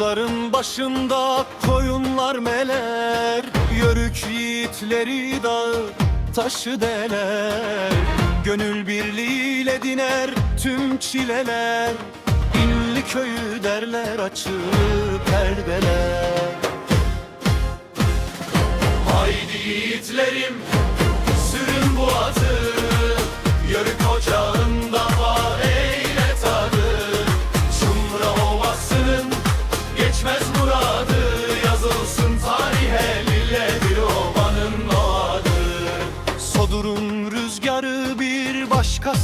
Dağların başında koyunlar meler Yörük yiğitleri dağı taşı deler. Gönül birliğiyle diner tüm çileler İnli köyü derler açık perdeler. Haydi yiğitlerim sürün bu atı Yörük ocağında var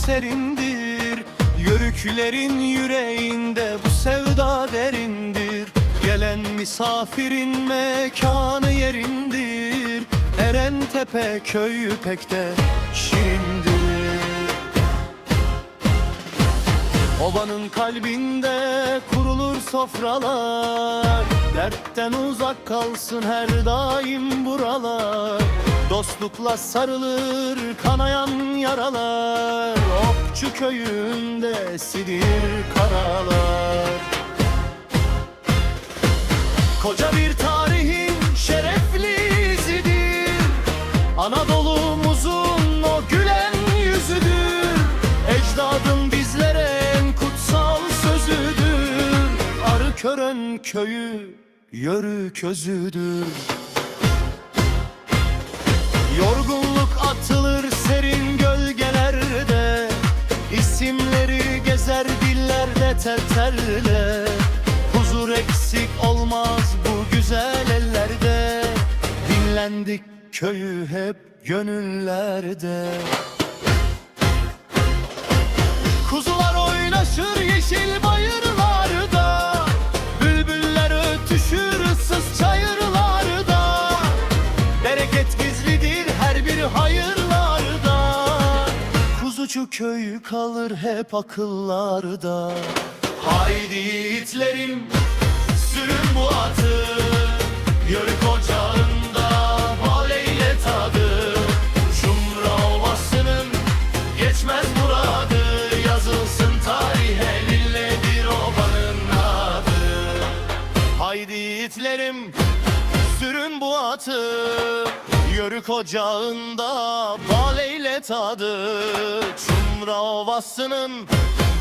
serindir. Yörüklerin yüreğinde bu sevda derindir. Gelen misafirin mekanı yerindir. Eren Tepe köyü pek de şirindir. Obanın kalbinde kurulur sofralar. Dertten uzak kalsın her daim buralar. Dostlukla sarılır kanayan yaralar Okçu köyünde sidir karalar. Koca bir tarihin şerefli izidir Anadolu'muzun o gülen yüzüdür. Ecdadın bizlere en kutsal sözüdür. Arıkören köyü yörük özüdür İsimleri gezer dillerde tel telle. Huzur eksik olmaz bu güzel ellerde. Dinlendik köyü hep gönüllerde Kuzucu köyü kalır hep akıllarda. Haydi yiğitlerim sürün bu atı. Yörük ocağında bal eyle tadı. Şumra ovasının geçmez muradı. Yazılsın tarihe lilledir obanın adı. Haydi yiğitlerim sürün bu atı Yörük ocağında bal eyle tadı Çumra ovasının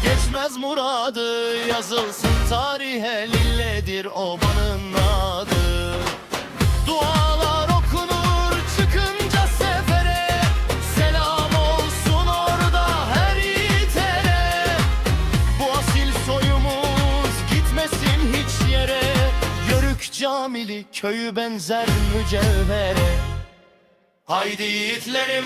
geçmez muradı Yazılsın tarihe lilledir obanın adı. Dualar okunur çıkınca sefere Selam olsun orada her yiğitere Bu asil soyumuz gitmesin hiç yere Yörük camili köyü benzer mücevhere Haydi yiğitlerim